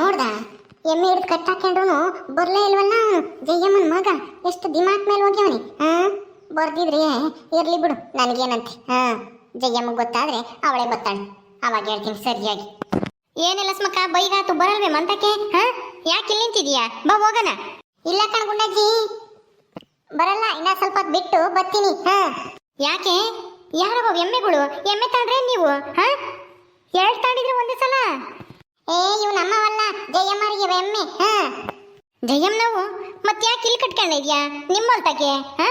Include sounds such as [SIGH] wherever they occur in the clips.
ನೋಡ್ದ? ಎಮ್ಮೆ ಹಿಡಿದು ಕಟ್ಟಾಕೊಂಡ್ರು ಬರ್ಲೇ ಇಲ್ವಲ್ಲ? ಅವನು ಜಯ್ಯಮ್ಮನ ಮಗ, ಎಷ್ಟು ದಿಮಾಕ್ ಮೇಲೆ ಹೋಗ್ಯವನಿ? ಹಾ ಬರ್ದಿದ್ರೆ ಇರ್ಲಿ ಬಿಡು, ನನಗೇನಂತೆ. ಹಾ ಜಯ್ಯಮ್ಮಗ್ ಗೊತ್ತಾದ್ರೆ ಅವಳೇ ಗೊತ್ತಾಳೆ ಅವಾಗ ಹೇಳ್ತೀನಿ ಸರಿಯಾಗಿ. ಏನಿಲ್ಲ ಸ್ಮಕ್ಕ, ಬೈಗಾತು ಬರಲ್ವೇ ಮಂತಕ್ಕೆ? ಹಾ ಯಾಕೆ ಇಲ್ಲಿ ನಿಂತಿದೀಯಾ? ಬಾ ಹೋಗೋಣ. ಇಲ್ಲ ಕಣ್ ಗುಂಡಜ್ಜಿ. ಬರಲ್ಲ, ಇನ್ನ ಸ್ವಲ್ಪ ಬಿಟ್ಟು ಬರ್ತೀನಿ. ಹಾ ಯಾಕೆ? ಯಾರೋ ಎಮ್ಮೆಗಳು, ಎಮ್ಮೆ ತಾಂಡ್ರೆ ನೀವು? ಹಾ ಎರಡು ತಾಂಡಿದ್ರೆ ಒಂದೇ ಸಲ. ಏ ಇವ್ ನಮ್ಮವಲ್ಲ ಜಯಮ್ಮರಿಗೆ ಬೆಮ್ಮೆ, ಹಾ? ಜಯಮ್ ನಾವು ಮತ್ತೆ ಯಾಕೆ ಇಲ್ಲಿ ಕಟ್ಕೊಂಡಿದ್ಯಾ ನಿಮ್ಮಲ್ತಕ್ಕೆ ಹಾ?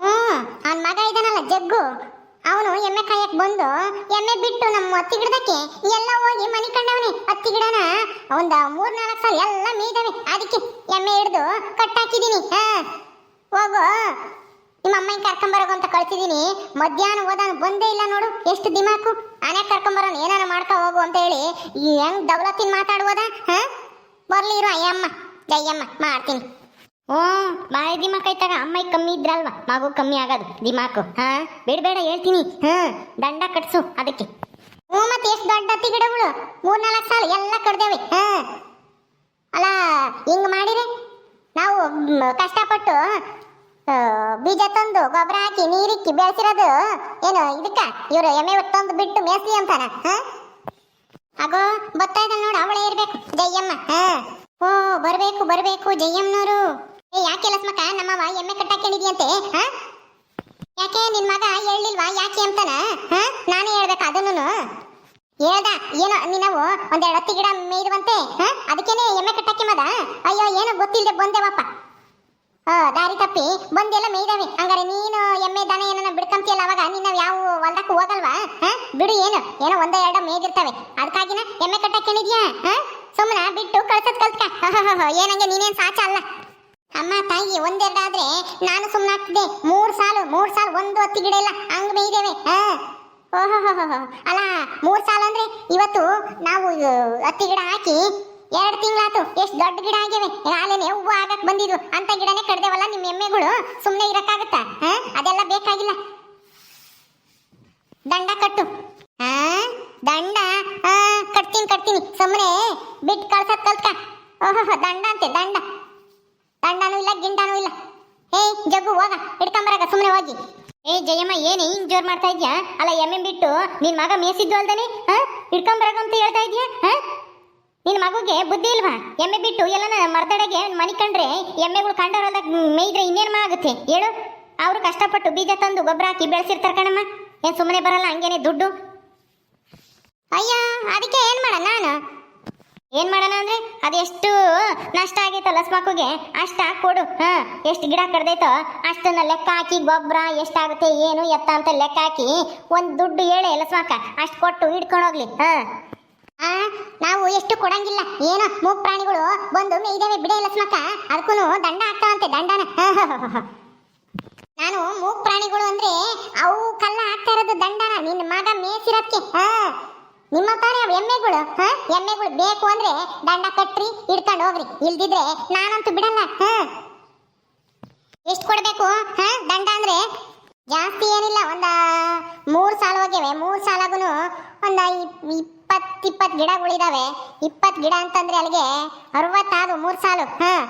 ಹ್ಮ್ ಅವ್ನ ಮಗ ಇದಾನಲ್ಲ, ಜಗ್ಗು. ಅವನು ಎಮ್ಮೆ ಕಾಯಕ್ ಬಂದು ಎಮ್ಮೆ ಬಿಟ್ಟು ನಮ್ಮ ಹತ್ತಿ ಗಿಡದಕ್ಕೆ ಎಲ್ಲ ಹೋಗಿ ಮನಿ ಕಂಡವನೆ. ಹತ್ತಿ ಗಿಡನ ಒಂದ ಮೂರ್ ನಾಲ್ಕು ಸಲ ಎಲ್ಲ ಮೀದವೆ. ಅದಕ್ಕೆ ಎಮ್ಮೆ ಹಿಡ್ದು ಕಟ್ಟಾಕಿದೀನಿ ಹಾ? ಹೋಗು. ನಿಮ್ಮ ಅಮ್ಮನ ಕರ್ಕೊಂಬರೋಗು ಅಂತ ಕಳ್ಸಿದೀನಿ. ಮಧ್ಯಾಹ್ನ ಹೋದಾನ ಬಂದೇ ಇಲ್ಲ ನೋಡು. ಎಷ್ಟು ದಿಮಾಕು. ಆನೆ ಕರ್ಕೊಂಬರೋಣ ಏನಾರ ಮಾಡ್ಕೊ ಹೋಗು ಅಂತ ಹೇಳಿ. ಹೆಂಗ್ ದೌಲತ್ತಿನ ಮಾತಾಡುವುದ ಹಾ? ಬರ್ಲಿ ಇರು, ಅಯ್ಯಮ್ಮ. ಜಯ್ಯಮ್ಮ ಮಾಡ್ತೀನಿ. ಹ್ಞೂ ಬಾಳೆ ದಿಮಾಕ್ ಐತಾಗ. ಅಮ್ಮ ಕಮ್ಮಿ ಇದ್ರಲ್ವಾ? ಮಗು ಕಮ್ಮಿ ಆಗೋದು, ದಿಮಾಕು. ಹಾ? ಬೇಡ ಹೇಳ್ತೀನಿ. ಹಾ? ದಂಡ ಕಟ್ಸು, ಅದಕ್ಕೆ. ಹ್ಞೂ, ಮತ್ತೆ ಎಷ್ಟು ದೊಡ್ಡ ಹತ್ತಿ ಗಿಡಗಳು? ಮೂರ್ ನಾಲ್ಕು ಸಾಲ, ಎಲ್ಲ ಕಡ್ದೇವೆ. ಹಾ? ಅಲ್ಲ ಹಿಂಗ್ ಮಾಡಿರಿ? ನಾವು ಕಷ್ಟಪಟ್ಟು ಬೀಜ ತಂದು ಗೊಬ್ಬರ ಹಾಕಿ ನೀರಿಕ್ಕಿ ಬೆಳೆಸಿರೋದು. ಏನು, ಇದಕ್ಕ? ಇವರು ಎಮ್ಮೆ ತಂದು ಬಿಟ್ಟು ಮೇಸ್ಲಿ ಅಂತಾನ, ಹಾ? ಆಗೋ ಬರ್ತಾ ಇದ್ದಾಳೆ ನೋಡು, ಅವಳೇ ಇರ್ಬೇಕು. ಜಯ್ಯಮ್ಮ ಹಾ? ಓ, ಬರ್ಬೇಕು ಬರ್ಬೇಕು ಜಯ್ಯಮ್ಮನವರು ಏ, ಯಾಕೆ ಲಸ್ಮಕ್ಕ? ನಮ್ಮವ ಎಮ್ಮೆ ಕಟ್ಟಾಕೊಂಡಿದ್ಯಂತೆ ಯಾಕೆ, ನಿನ್ ಮಗ ಹೇಳಿಲ್ವಾ ಯಾಕೆ ಅಂತಾನ ನಾನೇ ಹೇಳ್ಬೇಕು ಅದನ್ನು ಹೇಳ್ದ, ಏನೋ, ನೀನವು ಒಂದೆರಡು ಹತ್ತಿ ಗಿಡ ಮೇಯ್ದವಂತೆ ಅದಕ್ಕೇನೆ ಎಮ್ಮೆ ಕಟ್ಟಾಕಿ ಮದ ಅಯ್ಯೋ, ಏನೋ ಗೊತ್ತಿಲ್ಲದೆ ಬಂದೆವಪ್ಪ. ದಾರಿ ತಪ್ಪಿ ಬಂದೆಲ್ಲ ಮೇಯ್ದಾವೆ. ಹಂಗಾರೆ ನೀನು ಎಮ್ಮೆ ದನ ಏನನ್ನ ಬಿಡ್ಕಂತಿಯಲ್ಲ ಅವಾಗ? ನೀನು ಯಾವ ಹೊಲ್ದಕ್ಕೆ ಹೋಗಲ್ವಾ? ಬಿಡು ಏನು. ಏನೋ ಒಂದ ಎರಡ ಮೇಯ್ದಿರ್ತವೆ. ಅದಕ್ಕಾಗಿನ ಎಮ್ಮೆ ಕಟ್ಟಾಕೊಂಡಿದ್ಯಾ ಹಾ? ಸುಮ್ಮನ ಬಿಟ್ಟು ಕಳ್ಸದ್ ಕಲ್ತ್ಕ ಏನಂಗೆ ನೀನೇನ್ ಸಾಚ ಅಲ್ಲ. ಅಮ್ಮ, ತಾಯಿ, ಒಂದೆರಡಾದ್ರೆ ನಾನು ಸುಮ್ಮನೆ ಹಾಕ್ತಿದ್ದೆ ಮೂರ್ ಸಾಲು, ಮೂರು ಸಾಲು, ಒಂದು ಹತ್ತಿ ಗಿಡ ಇಲ್ಲ ಹಂಗ್ ಮೇಯ್ದೇವೆ. ಓಹೋ ಅಲ್ಲ, ಮೂರು ಸಾಲ ಅಂದ್ರೆ ಇವತ್ತು ನಾವು ಹತ್ತಿ ಗಿಡ ಹಾಕಿ ಎರಡು ತಿಂಗಳಾತು ಎಷ್ಟು ದೊಡ್ಡ ಗಿಡ ಆಗಿವೆ? ಹಾಲೇನೆ ಹೂವು ಆಗಕ್ ಬಂದಿದ್ವು ಅಂತ ಗಿಡನೇ ಕಡ್ದೇವಲ್ಲ ನಿಮ್ಮ ಎಮ್ಮೆಗಳು? ಸುಮ್ಮನೆ ಇರಕ್ಕಾಗತ್ತಾ? ಹಾ? ಅದೆಲ್ಲ ಬೇಕಾಗಿಲ್ಲ. ದಂಡ ಕಟ್ಟು. ಆ ದಂಡ? ಹಾ, ಕಟ್ತೀನಿ ಕಟ್ತೀನಿ. ಸುಮ್ಮನೆ ಬಿಟ್ಟು ಕಳ್ಸತ್ ಕಲ್ತ್ಕ. ಓಹೋ ದಂಡ ಅಂತೆ, ದಂಡ. ದಂಡನೂ ಇಲ್ಲ, ಗಿಂಡನೂ ಇಲ್ಲ. ಏ ಜಗ್ಗು, ಹೋಗ. ಹಿಡ್ಕೊಂಬರಾಗ ಸುಮ್ಮನೆ ಹೋಗಿ. ಏ, ಜಯಮ್ಮ, ಏನು ಹಿಂಗೆ ಜೋರ್ ಮಾಡ್ತಾ ಇದ್ಯಾ? ಅಲ್ಲ ಎಮ್ಮೆ ಬಿಟ್ಟು ನಿನ್ ಮಗ ಮೇಸಿದ್ದು ಅಲ್ದಾನೆ? ಹಾಂ? ಹಿಡ್ಕೊಂಬರಾಗ ಅಂತ ಹೇಳ್ತಾ ಇದ್ಯಾ? ಹಾ? ನಿನ್ ಮಗುಗೆ ಬುದ್ಧಿ ಇಲ್ವಾ? ಎಮ್ಮೆ ಬಿಟ್ಟು ಎಲ್ಲನ ಮರ್ದಡೆಗೆ ಮನಿ ಕಂಡ್ರೆ ಎಮ್ಮೆಗಳು ಕಂಡವರಲ್ದಾಗ ಮೇಯ್ದ್ರೆ ಇನ್ನೇನ್ ಆಗುತ್ತೆ? ಹೇಳು. ಅವರು ಕಷ್ಟಪಟ್ಟು ಬೀಜ ತಂದು ಗೊಬ್ಬರ ಹಾಕಿ ಬೆಳೆಸಿರ್ತಾರೆ ಕಣಮ್ಮ. ಏನು ಸುಮ್ಮನೆ ಬರಲ್ಲ, ಹಂಗೇನೆ ದುಡ್ಡು. ಅಯ್ಯ, ಅದಕ್ಕೆ ಏನು ಮಾಡ ನಾನು? ಏನು ಮಾಡೋಣ ಅಂದರೆ ಅದೆಷ್ಟು ನಷ್ಟ ಆಗೈತೋ ಲಸ್ಮಕ್ಕುಗೆ ಅಷ್ಟ ಕೊಡು, ಹಾಂ, ಎಷ್ಟು ಗಿಡ ಕಡ್ದೈತೋ ಅಷ್ಟನ್ನ ಲೆಕ್ಕ ಹಾಕಿ ಗೊಬ್ಬರ ಎಷ್ಟಾಗುತ್ತೆ, ಏನು, ಎತ್ತ ಅಂತ ಲೆಕ್ಕ ಹಾಕಿ ಒಂದು ದುಡ್ಡು ಹೇಳಿ ಲಸ್ಮಕ್ಕ ಅಷ್ಟು ಕೊಟ್ಟು ಹಿಡ್ಕೊಂಡು ಹೋಗಲಿ, ಹಾಂ. ಎಷ್ಟು ಕೊಡಂಗಿಲ್ಲ. ಏನೋ ಮೂಗ್ ಪ್ರಾಣಿಗಳು ಬಂದು ಮೇಯ್ದಾವೆ, ಬಿಡೇ ಲಕ್ಷ್ಮಕ್ಕ ಅದಕ್ಕೂ ದಂಡ ಹಾಕ್ತಾವಂತೆ ದಂಡನ. ನಾನು ಮೂಗ್ ಪ್ರಾಣಿಗಳು ಅಂದ್ರೆ ಅವು ಕಲ್ಲ ಹಾಕ್ತಾ ಇರೋದು ದಂಡನ. ನಿನ್ನ ಮಗ ಮೇಸಿರೋದಕ್ಕೆ ಹಾ. ನಿಮ್ಮ ತಾನೇ ಎಮ್ಮೆಗಳು. ಹಾ? ಎಮ್ಮೆಗಳು ಬೇಕು ಅಂದ್ರೆ ದಂಡ ಕಟ್ರಿ, ಹಿಡ್ಕೊಂಡು ಹೋಗ್ರಿ. ಇಲ್ದಿದ್ರೆ ನಾನಂತೂ ಬಿಡಲ್ಲ. ಹ. ಎಷ್ಟು ಕೊಡ್ಬೇಕು? ಹಾ? ದಂಡ ಅಂದ್ರೆ ಜಾಸ್ತಿ ಏನಿಲ್ಲ. ಒಂದ ಮೂರ್ ಸಾಲ ಹೋಗ್ಯವೆ. ಮೂರ್ ಸಾಲಾಗುನು ಒಂದ ಇಪ್ಪತ್ ಇಪ್ಪತ್ ಗಿಡಗಳಿದಾವೆ ಇಪ್ಪತ್ ಗಿಡ ಅಂತಂದ್ರೆ ಅಲ್ಲಿಗೆ ಅರವತ್ತಾದು ಮೂರ್ ಸಾಲು. ಹಾಂ,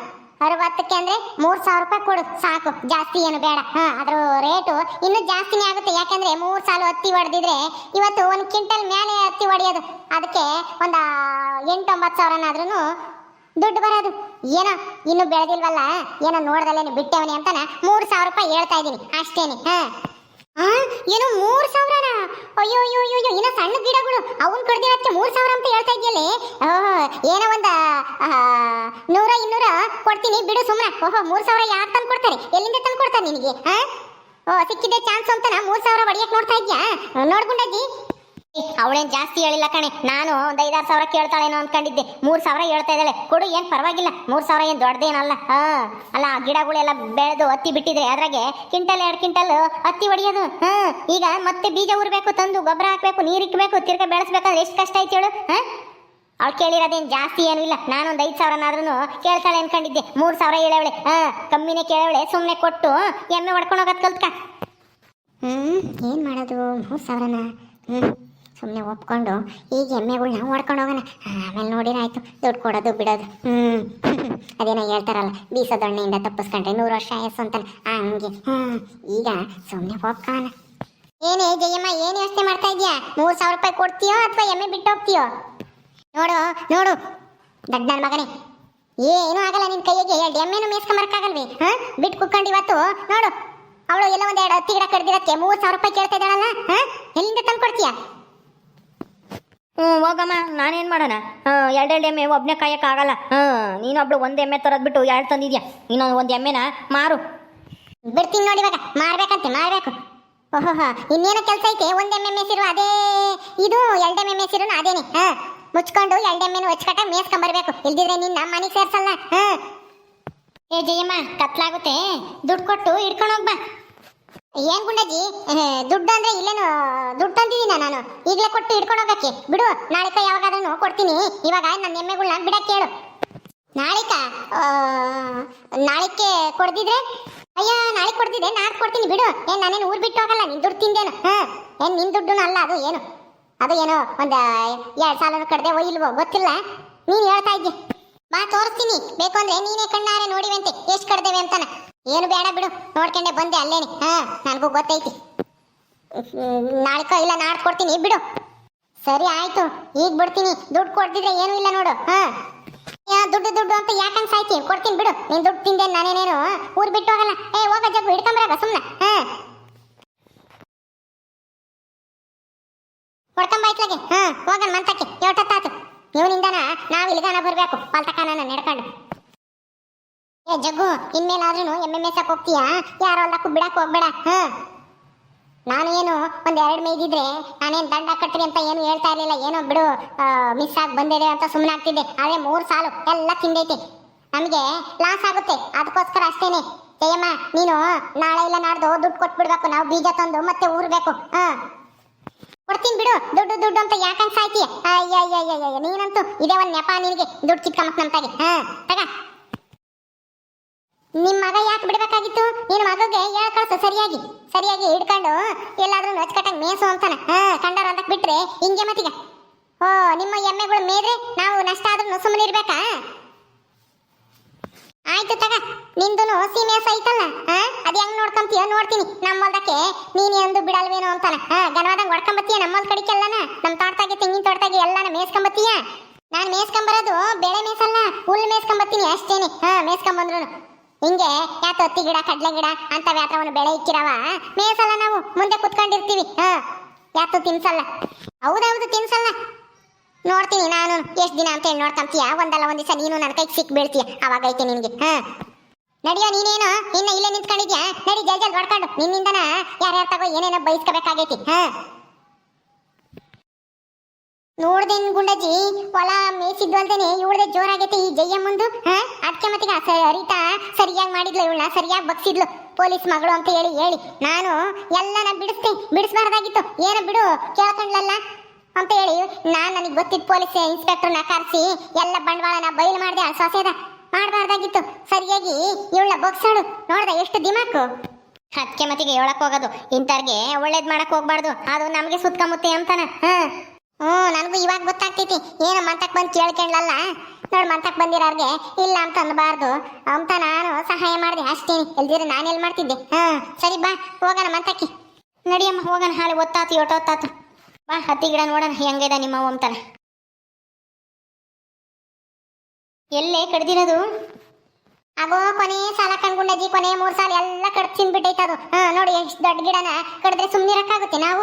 ಅರವತ್ತಕ್ಕೆ ಅಂದ್ರೆ ಮೂರ್ ಸಾವಿರ ರೂಪಾಯಿ ಕೊಡು, ಸಾಕು. ಜಾಸ್ತಿ ಏನು ಬೇಡ. ಹ, ಅದ್ರ ರೇಟು ಇನ್ನು ಜಾಸ್ತಿನೇ ಆಗುತ್ತೆ. ಯಾಕಂದ್ರೆ ಮೂರ್ ಸಾಲು ಹತ್ತಿ ಹೊಡೆದಿದ್ರೆ ಇವತ್ತು ಒಂದ್ ಕ್ವಿಂಟಲ್ ಮೇಲೆ ಹತ್ತಿ ಹೊಡೆಯೋದು ಅದಕ್ಕೆ ಒಂದ ಎಂಟೊಂಬತ್ತು ಸಾವಿರನಾದ್ರೂ ದುಡ್ಡು ಬರೋದು. ಏನೋ ಇನ್ನು ಬೆಳೆದಿಲ್ವಲ್ಲ? ಏನೋ ನೋಡ್ದಲ್ಲೇನು, ಬಿಟ್ಟೆವನಿ ಅಂತಾನೆ ಮೂರು ಸಾವಿರ ರೂಪಾಯಿ ಹೇಳ್ತಾ ಇದ್ದೀನಿ. ಅಷ್ಟೇನೆ. ಹಾ. ಆ, ಏನು ಮೂರ್ ಸಾವಿರನ? ಅಯ್ಯೋ ಅಯ್ಯೋ ಅಯ್ಯೋ ಅಯ್ಯೋ, ಇನ್ನ ಸಣ್ಣ ಗಿಡಗಳು. ಅವನ್ ಕಡ್ದಿರತ್ತೆ ಮೂರ್ ಸಾವಿರ ಅಂತ ಹೇಳ್ತಾ ಇದೆಯಲ್ಲೇ? ಏನೋ ಒಂದ ನೂರ ಇನ್ನೂರ ಕೊಡ್ತೀನಿ ಬಿಡು ಸುಮ್ಮನೆ ಓಹೋ ಮೂರ್ ಸಾವಿರ ಯಾರು ತಂದು ಕೊಡ್ತಾರೆ? ಎಲ್ಲಿಂದ ತಂದು ಕೊಡ್ತಾರೆ ನಿನಗೆ ಹಾ ಓ ಸಿಕ್ಕಿದೆ ಚಾನ್ಸ್ ಅಂತನ? ಮೂರ್ ಸಾವಿರ ಹೊಡಿಯಕ್ ನೋಡ್ತಾ ಇದ್ಯಾ? ನೋಡ್ಕೊಂಡಜ್ಜಿ ಅವಳೇನ್ ಜಾಸ್ತಿ ಹೇಳಿಲ್ಲ ಕಣೆ. ನಾನು ಒಂದ್ ಐದಾರು ಸಾವಿರ ಕೇಳ್ತಾಳೇನೋ ಅನ್ಕೊಂಡಿದ್ದೆ. ಮೂರ್ ಸಾವಿರ ಹೇಳ್ತಾ ಇದ್ದಾಳೆ. ಕೊಡು, ಏನು ಪರವಾಗಿಲ್ಲ. ಮೂರು ಸಾವಿರ ಏನು ದೊಡ್ಡದೇನಲ್ಲ. ಹಾಂ. ಅಲ್ಲ ಗಿಡಗಳೆಲ್ಲ ಬೆಳೆದು ಹತ್ತಿ ಬಿಟ್ಟಿದ್ರೆ ಅದ್ರಾಗೆ ಕ್ವಿಂಟಲ್ ಎರಡು ಕ್ವಿಂಟಲ್ ಹತ್ತಿ ಹೊಡಿಯೋದು ಹಾ. ಈಗ ಮತ್ತೆ ಬೀಜ ಉರ್ಬೇಕು ತಂದು ಗೊಬ್ಬರ ಹಾಕಬೇಕು, ನೀರ್ ಇಕ್ಬೇಕು, ತಿರ್ಗ ಬೆಳೆಸ್ಬೇಕಂದ್ರೆ ಎಷ್ಟು ಕಷ್ಟ ಐತಿ ಹೇಳು. ಹಾಂ. ಅವ್ಳು ಕೇಳಿರೋದೇನು ಜಾಸ್ತಿ ಏನೂ ಇಲ್ಲ. ನಾನೊಂದು ಐದು ಸಾವಿರನಾದ್ರೂ ಕೇಳ್ತಾಳೆ ಅನ್ಕೊಂಡಿದ್ದೆ. ಮೂರು ಸಾವಿರ ಹೇಳವಳೆ. ಹಾಂ. ಕಮ್ಮಿನೇ ಕೇಳವಳೆ. ಸುಮ್ಮನೆ ಕೊಟ್ಟು ಎಮ್ಮೆ ಹೊಡ್ಕೊಂಡು ಹೋಗೋದು ಕಲ್ತ್ಕ. ಹ್ಞೂ ಏನು ಮಾಡೋದು? ಮೂರು ಸಾವಿರನ? ಹ್ಮ್. ಸುಮ್ಮನೆ ಒಪ್ಕೊಂಡು ಈಗ ಎಮ್ಮೆಗಳ್ನ ಮಾಡ್ಕೊಂಡು ಹೋಗೋಣ. ಆಮೇಲೆ ನೋಡಿರಾಯ್ತು ದುಡ್ಡು ಕೊಡೋದು ಬಿಡೋದು. ಹ್ಞೂ [LAUGHS] ಅದೇನೋ ಹೇಳ್ತಾರಲ್ಲ, ಬೀಸದೊಣ್ಣೆಯಿಂದ ತಪ್ಪಿಸ್ಕೊಂಡ್ರೆ ನೂರು ವರ್ಷ ಆಯಸ್ಸು ಅಂತಾನೆ. ಹಂಗೆ. ಈಗ ಸುಮ್ಮನೆ ಒಪ್ಕೋಣ. ಏನೇ ಜಯಮ್ಮ, ಏನು ಯೋಚನೆ ಮಾಡ್ತಾ ಇದೆಯಾ? ಮೂರು ಸಾವಿರ ರೂಪಾಯಿ ಕೊಡ್ತೀಯೋ ಅಥವಾ ಎಮ್ಮೆ ಬಿಟ್ಟು ಹೋಗ್ತೀಯೋ? ನೋಡು ನೋಡು. ದಡ್ಡ ನನ್ನ ಮಗನೇ. ಏನೂ ಆಗಲ್ಲ ನಿನ್ನ ಕೈಗೆ ಎರಡು ಎಮ್ಮೆನೂ ಮೇಸ್ಕೊಂಬರಕ್ಕಾಗಲ್ವಿ? ಹಾಂ? ಬಿಟ್ಟು ಕುತ್ಕೊಂಡು ಇವತ್ತು, ನೋಡು. ಅವಳು ಎಲ್ಲ ಒಂದೆರಡು ಹತ್ತಿ ಗಿಡ ಕಡ್ದಿರತ್ತೆ ಮೂರು ಸಾವಿರ ರೂಪಾಯಿ ಕೇಳ್ತಾ ಇದ್ದಾಳಲ್ಲ? ಹಾಂ? ಎಲ್ಲಿಂದ ತಂದು ಕೊಡ್ತೀಯಾ ಹ್ಞೂ, ಹೋಗಮ್ಮ, ನಾನೇನು ಮಾಡೋಣ? ಹಾಂ ಎರಡೆರಡು ಎಮ್ಮೆ ಒಬ್ಬನೇ ಹ ಹಾಂ ನೀನೊಬ್ಳು ಒಂದು ಎಮ್ಮೆ ತರೋದ್ಬಿಟ್ಟು ಎರಡು ತಂದಿದ್ಯಾ? ಇನ್ನೊಂದು ಒಂದು ಎಮ್ಮೆನ? ಮಾರು. ಬಿಡ್ತೀನಿ ನೋಡಿ ಇವಾಗ. ಮಾರ್ಬೇಕಂತೆ, ಮಾರ್ಬೇಕು. ಓಹೋ ಇನ್ನೇನು ಕೆಲಸ ಐತೆ? ಒಂದ್ ಎಮ್ಮೆ ಮೇಸಿರು, ಅದೇ ಇದು, ಎರಡ್ ಎಮ್ಮೆ ಮೇಸಿರು ಅದೇನೆ. ಹಾ, ಮುಚ್ಕೊಂಡು ಎರಡ್ ಎಮ್ಮೆನು ಹಚ್ಕಟ್ಟ ಮೇಸ್ಕೊಂಬರ್ಬೇಕು. ಇಲ್ದಿದ್ರೆ ನಿನ್ನ ಮನೆಗೆ ಸೇರ್ಸಲ್ಲ. ಹಾಂ ಏ, ಜಯಮ್ಮ, ಕತ್ಲಾಗುತ್ತೆ. ದುಡ್ಡು ಕೊಟ್ಟು ಹಿಡ್ಕೊಂಡು ಹೋಗ್ಬಾ. ಏನ್ ಗುಂಡಾಜಿ ದುಡ್ಡು ಅಂದ್ರೆ ಇಲ್ಲೇನು, ದುಡ್ಡು ತಂದಿದ್ದೀನ ನಾನು. ಈಗಲೇ ಕೊಟ್ಟು ಹಿಡ್ಕೊಂಡು ಹೋಗಕ್ಕೆ. ಬಿಡು, ನಾಳೆಕ ಯಾವಾಗಾದ್ರೂ ಕೊಡ್ತೀನಿ. ಇವಾಗ ನನ್ನ ಎಮ್ಮೆಗಳನ್ನ ಬಿಡಕ್ಕೆ ಹೇಳು. ನಾಳಿಕ? ನಾಳಿಕೆ ಕೊಡ್ದಿದ್ರೆ? ಅಯ್ಯ, ನಾಳೆ ಕೊಡ್ತಿದ್ದೆ ನಾಳೆ ಕೊಡ್ತೀನಿ ಬಿಡು. ಏನ್ ನಾನೇನು ಊರ್ ಬಿಟ್ಟು ಹೋಗಲ್ಲ, ನಿನ್ ದುಡ್ಡು ತಿಂದೇನು? ಹಾ ಏನ್ ನಿನ್ ದುಡ್ಡು ಅಲ್ಲ, ಅದು ಏನು? ಅದು ಏನೋ ಒಂದ್ ಎರಡ್ ಸಾಲ ಕಡ್ದೆ ಇಲ್ವೋ, ಗೊತ್ತಿಲ್ಲ. ನೀನ್ ಹೇಳ್ತಾ ಇದ್ದಿ. ಬಾ, ತೋರಿಸ್ತೀನಿ. ಬೇಕು ಅಂದ್ರೆ ನೀನೇ ಕಣ್ಣಾರೆ ನೋಡಿವಂತೆ. ಎಷ್ಟ್ ಕಡ್ದೇವೆ ಅಂತಾನ. ಏನು ಬೇಡ ಬಿಡು, ನೋಡ್ಕೊಂಡೆ ಬಂದೆ ಅಲ್ಲೇನೆ. ಹಾ, ನನಗೂ ಗೊತ್ತೈತಿ. ನಾಳೆಕ ಇಲ್ಲ ನಾಡ್ ಕೊಡ್ತೀನಿ, ಬಿಡು. ಸರಿ ಆಯ್ತು, ಈಗ ಬಿಡ್ತೀನಿ. ದುಡ್ಡು ಕೊಡ್ತಿದ್ರೆ ಏನೂ ಇಲ್ಲ ನೋಡು, ಹಾ. ದುಡ್ಡು ದುಡ್ಡು ಅಂತ ಯಾಕಂಗ್ ಸಾಯ್ತಿ? ಕೊಡ್ತೀನಿ ಬಿಡು, ನೀನ್ ದುಡ್ಡು ತಿಂದೆ ನಾನೇನೇನು ಊರ್ ಬಿಟ್ಟು ಹೋಗಲ್ಲ. ಏ, ಹೋಗ ಜಗ್ಗು ಹಿಡ್ಕೊಂಬರಾಗ ಸುಮ್ಮನೆ ಹಾ. ಹೊಡ್ಕೊಂಬಾಯ್ತ್ಲಾಗೆ ಹಾ, ಹೋಗನ್ ಮಂತಕ್ಕೆ ಯೋಟತ್ತಾತು ಇವನಿಂದನ, ನಾವು ಇಲ್ಲಿಗಾನ ಬರ್ಬೇಕು ಪಾಲ್ತಕಾನ ನಡ್ಕೊಂಡು. ಜಗ್ಗು ಇನ್ಮೇಲಾದ್ರೂ ಎಮ್ಮೆ ಮೇಸಕ್ ಹೋಗ್ತೀಯಾ ಯಾರು ಅಲ್ಲ ಬಿಡಕ್ ಹೋಗ್ಬೇಡ, ಹಾ? ನಾನು ಏನು, ಒಂದ್ ಎರಡು ಮೇಯ್ದಿದ್ರೆ ನಾನೇನ್ ದಂಡ ಕಟ್ರಿ ಅಂತ ಏನು ಹೇಳ್ತಾ ಇರ್ಲಿಲ್ಲ, ಏನೋ ಬಿಡು ಮಿಸ್ ಆಗಿ ಬಂದಿದೆ ಅಂತ ಸುಮ್ಮನೆ ಆಗ್ತಿದ್ದೆ. ಆದ್ರೆ ಮೂರು ಸಾಲು, ಎಲ್ಲ ತಿಂದೈತೆ. ನಮಗೆ ಲಾಸ್ ಆಗುತ್ತೆ, ಅದಕ್ಕೋಸ್ಕರ ಅಷ್ಟೇನೆ. ಜಯಮ್ಮ, ನೀನು ನಾಳೆ ಇಲ್ಲ ನಾಡ್ದು ದುಡ್ಡು ಕೊಟ್ಬಿಡ್ಬೇಕು, ನಾವು ಬೀಜ ತಂದು ಮತ್ತೆ ಊರ್ಬೇಕು, ಹಾ? ಕೊಡ್ತೀನಿ ಬಿಡು, ದುಡ್ಡು ದುಡ್ಡು ಅಂತ ಯಾಕಂತ ಸಾಯ್ತೀಯ? ಅಯ್ಯ ಅಯ್ಯ ಅಯ್ಯ ನೀನಂತೂ ಇದೇ ಒಂದ್ ನೆಪ ನಿನಗೆ, ದುಡ್ಡು ಕಿತ್ಕೊಂಬಕ್ ನಮ್ ತಾಗೆ ಹಾ? ತಗ. ನಿಮ್ ಮಗ ಯಾಕೆ ಬಿಡ್ಬೇಕಾಗಿತ್ತು? ನಿನ್ ಮಗಗೆ ಹೇಳ ಕಳ್ಸು, ಸರಿಯಾಗಿ. ಸರಿಯಾಗಿ ಹಿಡ್ಕೊಂಡು ಎಲ್ಲಾದ್ರೂ ನಚ್ಕಟ್ಟಂಗ್ ಮೇಸು ಅಂತಾನೆ. ಹಾ ಕಂಡಾರ ಅಂತ ಬಿಟ್ರೆ ಹಿಂಗೆ ಮತ್ತೀಗ? ಓ, ನಿಮ್ಮ ಎಮ್ಮೆಗಳು ಮೇದ್ರೆ ನಾವು ನಷ್ಟ ಆದ್ರೂ ಸುಮ್ಮನೆ ಇರ್ಬೇಕಾ? ಆಯ್ತು ತಗ, ನಿಂದುನು ಮೇಸ ಐತಲ್ಲ ಹ? ಅದ್ ಹೆಂಗ್ ನೋಡ್ಕೊಂತೀಯ ನೋಡ್ತೀನಿ. ನಮ್ಮಲ್ದಕ್ಕೆ ನೀನೇ ಅಂದು ಬಿಡಲ್ವೇನೋ ಅಂತಾನೆ. ಹಾ ಗನವಾದಂಗ್ ಹೊಡ್ಕೊಂಬತ್ತೀಯ ನಮ್ಮಲ್ ಕಡಿಕೆಲ್ಲನ ನಮ್ ತೋಟದಾಗೆ, ತೆಂಗಿನ ತೋಟದಾಗೆ ಎಲ್ಲಾನ ಮೇಸ್ಕೊಂಬತ್ತೀಯ ನಾನು ಮೇಸ್ಕೊಂಬರೋದು ಬೆಳೆ ಮೇಸಲ್ಲ ಹುಲ್ ಮೇಸ್ಕೊಂಬತ್ತೀನಿ ಅಷ್ಟೇನೆ. ಹಾ ಮೇಸ್ಕೊಂಬಂದ್ರು ಹಿಂಗೆ ಯಾತ ಹತ್ತಿ ಗಿಡ, ಕಡ್ಲೆ ಗಿಡ ಅಂತ ವ್ಯಾತ್ರವನ್ನು ಬೆಳೆ ಇಕ್ಕಿರವ? ಮೇಸಲ್ಲ ನಾವು, ಮುಂದೆ ಕುತ್ಕೊಂಡಿರ್ತೀವಿ. ಹಾ ಯಾತು ತಿನ್ಸಲ್ಲ. ಹೌದೌದು, ತಿನ್ಸಲ್ಲ. ನೋಡ್ತೀನಿ ನಾನು. ಎಷ್ಟು ದಿನ ಅಂತ ಹೇಳಿ ನೋಡ್ಕೊಂತೀಯ? ಒಂದಲ್ಲ ಒಂದ್ ದಿವಸ ನೀನು ನನ್ನ ಕೈಗೆ ಸಿಕ್ ಬೀಳ್ತೀಯ ಅವಾಗ ಐತೆ ನಿನ್ಗೆ. ಹಾ. ನಡಿಯೋ ನೀನೇನು? ಇನ್ನ ಇಲ್ಲೇ ನಿಂತ್ಕೊಂಡಿದ್ಯಾ? ನಡಿ, ಜಲ್ ಜಲ್ ಹೊಡ್ಕೊಂಡು. ನಿನ್ನಿಂದನ ಯಾರ್ಯಾರು ತಗೋ ಏನೇನೋ ಬೈಸ್ಕೋಬೇಕಾಗೈತಿ. ಹಾ. ನೋಡ್ದೇನ್ ಗುಂಡಜ್ಜಿ? ಹೊಲ ಮೇಯಿಸಿದ್ವಲ್ದೇನೆ ಇವಳ್ದೆ ಜೋರಾಗೈತೆ ಈ ಜಯ್ಯಮ್ಮಂದು. ಹಾ? ಅದಕ್ಕೆ ಮತ್ತೀಗ ಸರಿತಾ ಸರಿಯಾಗಿ ಮಾಡಿದ್ಲು ಇವಳ ಸರಿಯಾಗಿ ಬಗ್ಸಿದ್ಲು. ಪೊಲೀಸ್ ಮಗಳು ಅಂತ ಹೇಳಿ ಹೇಳಿ. ನಾನು ಎಲ್ಲನ ಬಿಡಿಸ್ತೀನಿ. ಬಿಡಿಸ್ಬಾರ್ದಾಗಿತ್ತು. ಏನು ಬಿಡು, ಕೇಳ್ಕೊಂಡ್ಲಲ್ಲ? ಅಂತ ಹೇಳಿ, ನಾನು ನನಗೆ ಗೊತ್ತಿದ್ದ ಪೊಲೀಸ್, ಇನ್ಸ್ಪೆಕ್ಟರ್ನ ಕರೆಸಿ, ಎಲ್ಲ ಬಂಡವಾಳನ ಬಯಲು ಮಾಡಿದೆ, ಆ ಸೊಸೆದ. ಮಾಡಬಾರ್ದಾಗಿತ್ತು. ಸರಿಯಾಗಿ ಇವಳನ್ನ ಬಗ್ಸಾಡು. ನೋಡ್ದ, ಎಷ್ಟು ದಿಮಾಕು. ಅದಕ್ಕೆ ಮತ್ತಿಗೆ ಹೇಳಕ್ ಹೋಗೋದು. ಇಂಥವ್ರಿಗೆ ಒಳ್ಳೇದ್ ಮಾಡಕ್ ಹೋಗ್ಬಾರ್ದು. ಅದು ನಮಗೆ ಸುತ್ಕೊಂಬುತ್ತೆ ಅಂತಾನ. ಹ್ಮ್ ಹ್ಞೂ, ನನಗೂ ಇವಾಗ ಗೊತ್ತಾಗ್ತೈತಿ. ಏನು ಮಂತಕ್ ಬಂದ್ ಕೇಳ್ಕೊಂಡ್ಲಲ್ಲ? ನೋಡ್ ಮಂತಕ್ ಬಂದಿರೋರ್ಗೆ ಇಲ್ಲ ಅಂತ ಅನ್ಬಾರ್ದು. ಅಂತ ನಾನು ಸಹಾಯ ಮಾಡಿದೆ ಅಷ್ಟೇ ಎಲ್ದಿರ ನಾನು ಎಲ್ಲಿ ಮಾಡ್ತಿದ್ದೆ? ಹಾ, ಸರಿ ಬಾ, ಹೋಗೋಣ ಮಂತಕ್ಕೆ. ನಡಿಯಮ್ಮ, ಹೋಗೋಣ ಹಾಳೆ ಒತ್ತಾತು ಒಟ್ಟೊತ್ತಾತು ಬಾ, ಹತ್ತಿ ಗಿಡ ನೋಡೋಣ ಹೆಂಗಿದೆ ನಿಮ್ಮ ಅಂತಾನ. ಎಲ್ಲೇ ಕಡ್ದಿರೋದು? ಆಗೋ ಕೊನೆ ಸಾಲ ಕಣ್ಗುಂಡಜ್ಜಿ ಕೊನೆ ಮೂರ್ ಸಾಲ ಎಲ್ಲ ಕಡ್ದು ತಿಂದ್ಬಿಟ್ಟೈತೆ ಅದು ಹಾ, ನೋಡಿ, ಎಷ್ಟು ದೊಡ್ಡ ಗಿಡನ ಕಡಿದ್ರೆ ಸುಮ್ಮನಿರಕ್ಕಾಗುತ್ತೆ ನಾವು